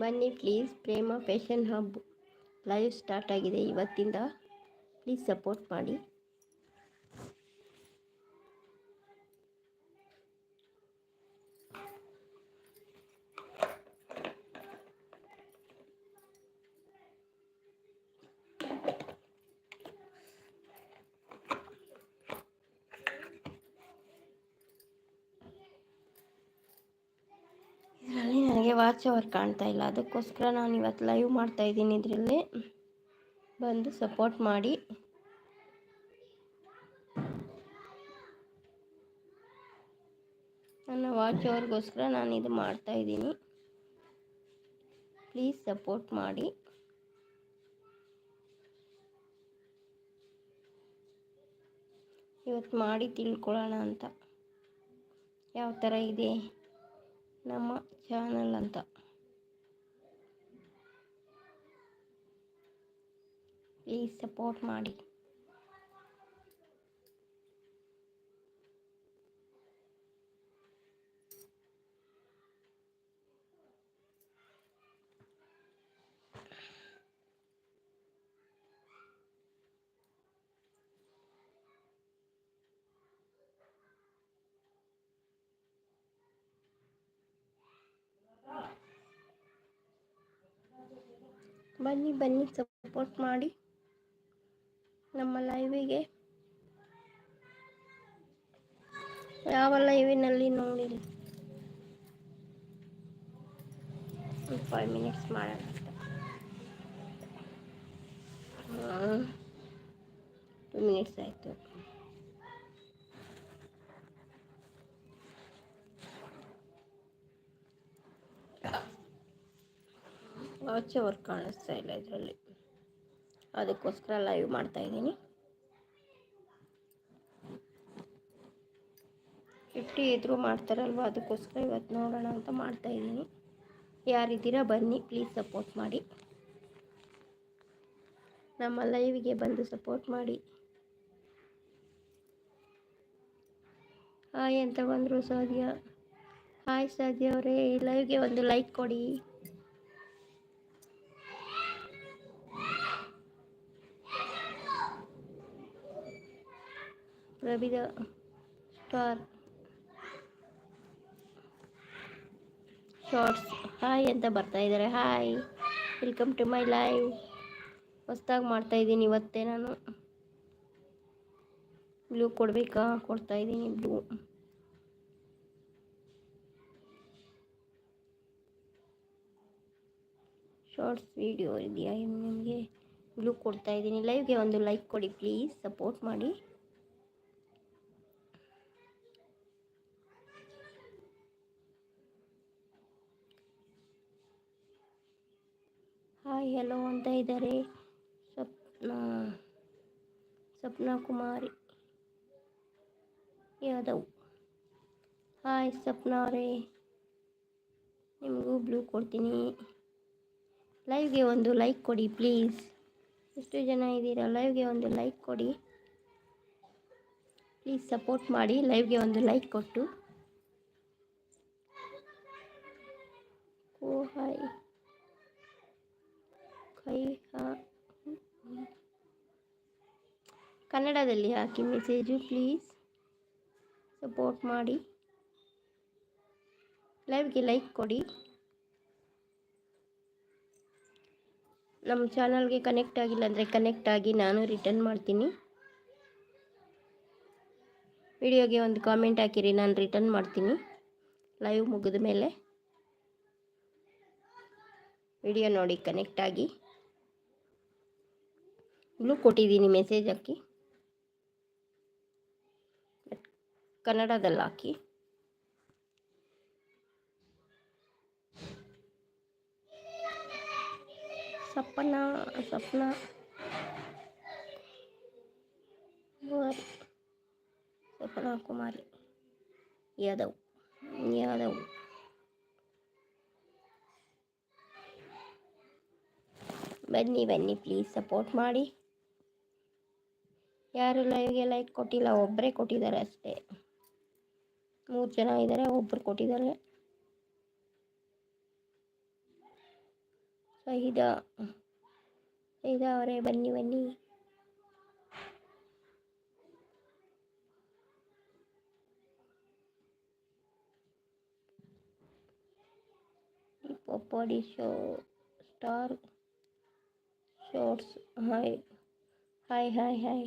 ಬನ್ನಿ please Prema fashion hub live start ಆಗಿದೆ ಇವತ್ತಿಂದ. ಪ್ಲೀಸ್ ಸಪೋರ್ಟ್ ಮಾಡಿ ಇದರಲ್ಲಿ ವಾಚ್ ಅವರ್ ಕಾಣ್ತಾ ಇಲ್ಲ. ಅದಕ್ಕೋಸ್ಕರ ನಾನು ಇವತ್ತು ಲೈವ್ ಮಾಡ್ತಾ ಇದ್ದೀನಿ ಇದರಲ್ಲಿ. ಬಂದು ಸಪೋರ್ಟ್ ಮಾಡಿ. ನನ್ನ ವಾಚ್ ಅವರ್ಗೋಸ್ಕರ ನಾನು ಇದು ಮಾಡ್ತಾ ಇದ್ದೀನಿ. ಪ್ಲೀಸ್ ಸಪೋರ್ಟ್ ಮಾಡಿ. ಇವತ್ತು ಮಾಡಿ ತಿಳ್ಕೊಳ್ಳೋಣ ಅಂತ. ಯಾವ ಥರ ಇದೆ? ನಮ್ಮ ಚಾನಲ್ ಅಂತ. ಪ್ಲೀಸ್ ಸಪೋರ್ಟ್ ಮಾಡಿ. ಬನ್ನಿ ಬನ್ನಿ ಸಪೋರ್ಟ್ ಮಾಡಿ ನಮ್ಮ ಲೈವಿಗೆ ಯಾವ ಲೈವಿನಲ್ಲಿ ನೋಡಿಲ್ಲ. ಫೈವ್ ಮಿನಿಟ್ಸ್ ಮಾಡೋಣ ಟು ಮಿನಿಟ್ಸ್ ಆಯಿತು. ವಾಚ್ ವರ್ಕ್ ಕಾಣಿಸ್ತಾ ಇಲ್ಲ ಇದರಲ್ಲಿ. ಅದಕ್ಕೋಸ್ಕರ ಲೈವ್ ಮಾಡ್ತಾ ಇದ್ದೀನಿ. ಫಿಫ್ಟಿ ಇದ್ರೂ ಮಾಡ್ತಾರಲ್ವ? ಅದಕ್ಕೋಸ್ಕರ ಇವತ್ತು ನೋಡೋಣ ಅಂತ ಮಾಡ್ತಾ ಇದ್ದೀನಿ. ಯಾರಿದ್ದೀರಾ ಬನ್ನಿ ಪ್ಲೀಸ್ ಸಪೋರ್ಟ್ ಮಾಡಿ. ನಮ್ಮ ಲೈವಿಗೆ ಬಂದು ಸಪೋರ್ಟ್ ಮಾಡಿ. ಹಾಯ್ ಅಂತ ಬಂದರು ಸಾಧ್ಯ. ಹಾಯ್ ಸಾಧ್ಯ ಅವರೇ ಲೈವ್ಗೆ ಒಂದು ಲೈಕ್ ಕೊಡಿ. ಪ್ರಭಿದ ಸ್ಟಾರ್ ಶಾರ್ಟ್ಸ್. ಹಾಯ್ ಅಂತ ಬರ್ತಾ ಇದ್ದಾರೆ. Hi. Welcome to my live. ಹೊಸ್ದಾಗಿ ಮಾಡ್ತಾ ಇದ್ದೀನಿ ಇವತ್ತೇ ನಾನು. ಬ್ಲೂ ಕೊಡಬೇಕಾ? ಕೊಡ್ತಾ ಇದ್ದೀನಿ ಬ್ಲೂ. ಶಾರ್ಟ್ಸ್ ವಿಡಿಯೋ ಇದೆಯಾ? ನಿಮಗೆ ಬ್ಲೂ ಕೊಡ್ತಾ ಇದ್ದೀನಿ. ಲೈವ್ಗೆ ಒಂದು ಲೈಕ್ ಕೊಡಿ ಪ್ಲೀಸ್. ಸಪೋರ್ಟ್ ಮಾಡಿ. ಹಾಯ್, ಹಲೋ ಅಂತ ಇದ್ದಾರೆ. ಸ್ವಪ್ನ ಸ್ವಪ್ನ ಕುಮಾರಿ ಯಾದವ್. ಹಾಯ್ ಸ್ವಪ್ನ ಅವರೇ ನಿಮಗೂ ಬ್ಲೂ ಕೊಡ್ತೀನಿ. ಲೈವ್ಗೆ ಒಂದು ಲೈಕ್ ಕೊಡಿ ಪ್ಲೀಸ್. ಎಷ್ಟು ಜನ ಇದ್ದೀರಾ, ಲೈವ್ಗೆ ಒಂದು ಲೈಕ್ ಕೊಡಿ. ಪ್ಲೀಸ್ ಸಪೋರ್ಟ್ ಮಾಡಿ, ಲೈವ್ಗೆ ಒಂದು ಲೈಕ್ ಕೊಟ್ಟು. Oh, hi. ಕನ್ನಡದಲ್ಲಿ ಹಾಕಿ ಮೆಸೇಜು ಪ್ಲೀಸ್. ಸಪೋರ್ಟ್ ಮಾಡಿ. ಲೈವ್ಗೆ ಲೈಕ್ ಕೊಡಿ. ನಮ್ಮ ಚಾನಲ್ಗೆ ಕನೆಕ್ಟ್ ಆಗಿಲ್ಲ ಅಂದರೆ ಕನೆಕ್ಟ್ ಆಗಿ ನಾನು ರಿಟರ್ನ್ ಮಾಡ್ತೀನಿ. ವಿಡಿಯೋಗೆ ಒಂದು ಕಾಮೆಂಟ್ ಹಾಕಿರಿ, ನಾನು ರಿಟರ್ನ್ ಮಾಡ್ತೀನಿ. ಲೈವ್ ಮುಗಿದ ಮೇಲೆ ವಿಡಿಯೋ ನೋಡಿ, ಕನೆಕ್ಟ್ ಆಗಿ. ಬ್ಲೂ ಕೊಟ್ಟಿದ್ದೀನಿ ಮೆಸೇಜ್ ಹಾಕಿ. ಕನ್ನಡದಲ್ಲಿ ಹಾಕಿ. ಸಪ್ಪನ ಸಪ್ನ ಕುಮಾರಿ ಸಪನಾ ಕುಮಾರಿ. ಯಾದವ್ ಯಾದವ್. ಬನ್ನಿ ಬನ್ನಿ ಪ್ಲೀಸ್ ಸಪೋರ್ಟ್ ಮಾಡಿ. ಯಾರು ಲೈವ್ಗೆ ಲೈಕ್ ಕೊಟ್ಟಿಲ್ಲ ಒಬ್ಬರೇ ಕೊಟ್ಟಿದ್ದಾರೆ ಅಷ್ಟೇ. ಮೂರು ಜನ ಇದ್ದಾರೆ ಒಬ್ಬರು ಕೊಟ್ಟಿದ್ದಾರೆ. ಸಹಿದಾ ಸಹಿದಾ ಅವರೇ, ಬನ್ನಿ ಬನ್ನಿ. Pappadi show star shorts hi hi hi hi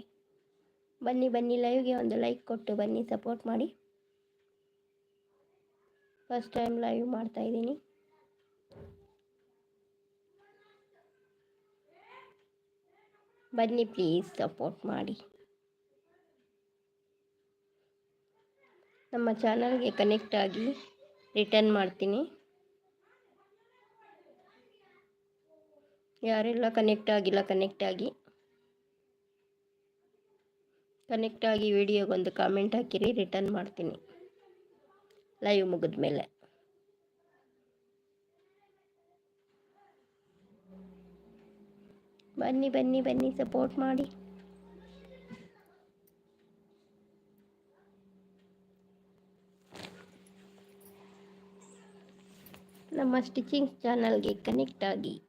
ಬನ್ನಿ ಬನ್ನಿ ಲೈವ್ಗೆ ಒಂದು ಲೈಕ್ ಕೊಟ್ಟು ಬನ್ನಿ ಸಪೋರ್ಟ್ ಮಾಡಿ. ಫಸ್ಟ್ ಟೈಮ್ ಲೈವ್ ಮಾಡ್ತಾ ಇದ್ದೀನಿ. ಬನ್ನಿ ಪ್ಲೀಸ್ ಸಪೋರ್ಟ್ ಮಾಡಿ. ನಮ್ಮ ಚಾನಲ್ಗೆ ಕನೆಕ್ಟ್ ಆಗಿ ರಿಟರ್ನ್ ಮಾಡ್ತೀನಿ. ಯಾರೆಲ್ಲ ಕನೆಕ್ಟ್ ಆಗಿಲ್ಲ ಕನೆಕ್ಟ್ ಆಗಿ. ಕನೆಕ್ಟ್ ಆಗಿ ವಿಡಿಯೋಗೊಂದು ಕಾಮೆಂಟ್ ಹಾಕಿರಿ, ರಿಟರ್ನ್ ಮಾಡ್ತೀನಿ. ಲೈವ್ ಮುಗಿದ ಮೇಲೆ ಬನ್ನಿ ಬನ್ನಿ ಬನ್ನಿ ಸಪೋರ್ಟ್ ಮಾಡಿ. ನಮ್ಮ ಸ್ಟಿಚಿಂಗ್ ಚಾನಲ್ಗೆ ಕನೆಕ್ಟ್ ಆಗಿ.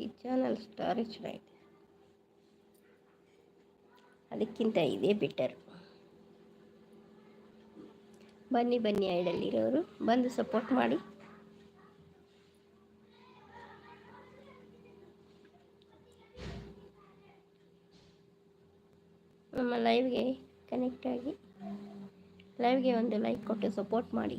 ಈ ಚಾನಲ್ ಸ್ಟೋರೇಜ್ ಚೆನ್ನಾಗಿದೆ ಅದಕ್ಕಿಂತ ಇದೇ ಬೆಟರ್ ಬನ್ನಿ ಬನ್ನಿ ಐಡಲ್ಲಿರೋರು ಬಂದು ಸಪೋರ್ಟ್ ಮಾಡಿ. ನಮ್ಮ ಲೈವ್ಗೆ ಕನೆಕ್ಟ್ ಆಗಿ ಲೈವ್ಗೆ ಒಂದು ಲೈಕ್ ಕೊಟ್ಟು ಸಪೋರ್ಟ್ ಮಾಡಿ.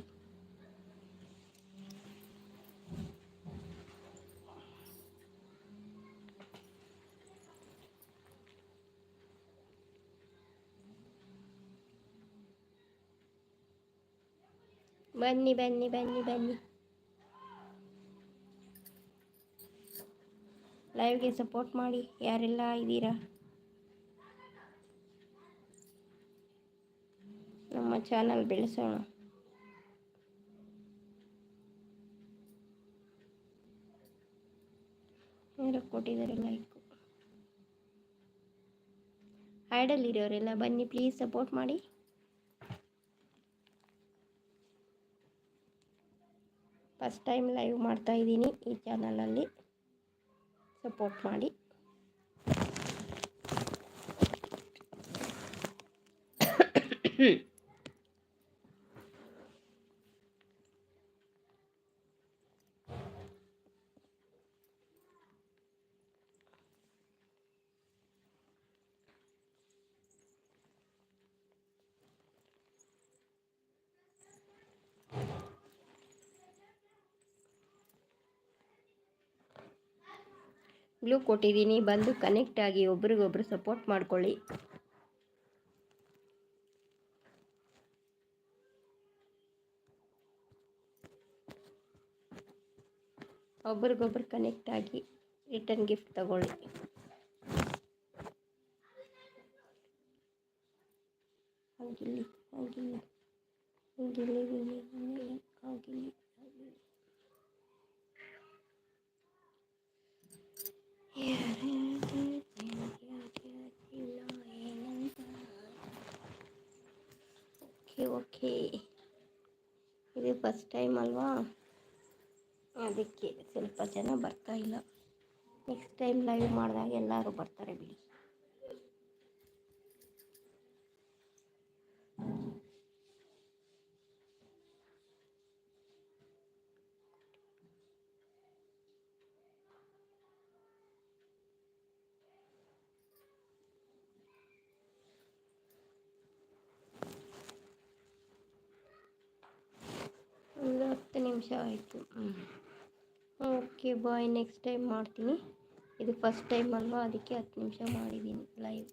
ಬನ್ನಿ ಬನ್ನಿ ಬನ್ನಿ ಬನ್ನಿ. ಲೈವ್ಗೆ ಸಪೋರ್ಟ್ ಮಾಡಿ, ಯಾರೆಲ್ಲ ಇದ್ದೀರಾ? ನಮ್ಮ ಚಾನಲ್ ಬೆಳೆಸೋಣ. ಯಾರು ಕೊಟ್ಟಿದ್ದಾರೆ ಲೈಕು ಹ್ಯಾಡಲ್ಲಿರೋರೆಲ್ಲ ಬನ್ನಿ ಪ್ಲೀಸ್ ಸಪೋರ್ಟ್ ಮಾಡಿ. ಫಸ್ಟ್ ಟೈಮ್ ಲೈವ್ ಮಾಡ್ತಾ ಇದ್ದೀನಿ ಈ ಚಾನಲಲ್ಲಿ ಸಪೋರ್ಟ್ ಮಾಡಿ. ಗ್ಲೂ ಕೊಟ್ಟಿದ್ದೀನಿ ಬಂದು ಕನೆಕ್ಟ್ ಆಗಿ ಒಬ್ರಿಗೊಬ್ರು ಸಪೋರ್ಟ್ ಮಾಡ್ಕೊಳ್ಳಿ. ಒಬ್ರಿಗೊಬ್ರು ಕನೆಕ್ಟ್ ಆಗಿ ರಿಟರ್ನ್ ಗಿಫ್ಟ್ ತಗೊಳ್ಳಿ. ಹೋಗಿಲ್ಲ ಹೋಗಿಲ್ಲ ಹೋಗಿಲ್ಲ ಹೋಗಿಲ್ಲ, ಹಾಗಿಲ್ಲಿ. ಓಕೆ. ಇದು ಫಸ್ಟ್ ಟೈಮ್ ಅಲ್ವಾ? ಅದಕ್ಕೆ ಸ್ವಲ್ಪ ಜನ ಬರ್ತಾ ಇಲ್ಲ. ನೆಕ್ಸ್ಟ್ ಟೈಮ್ ಲೈವ್ ಮಾಡಿದಾಗ ಎಲ್ಲರೂ ಬರ್ತಾರೆ ಬಿಡಿ ಒಂದು ಹತ್ತು ನಿಮಿಷ ಆಯಿತು. ಓಕೆ ಬಾಯ್ ನೆಕ್ಸ್ಟ್ ಟೈಮ್ ಮಾಡ್ತೀನಿ. ಇದು ಫಸ್ಟ್ ಟೈಮ್ ಅಲ್ವಾ? ಅದಕ್ಕೆ ಹತ್ತು ನಿಮಿಷ ಮಾಡಿದ್ದೀನಿ ಲೈವ್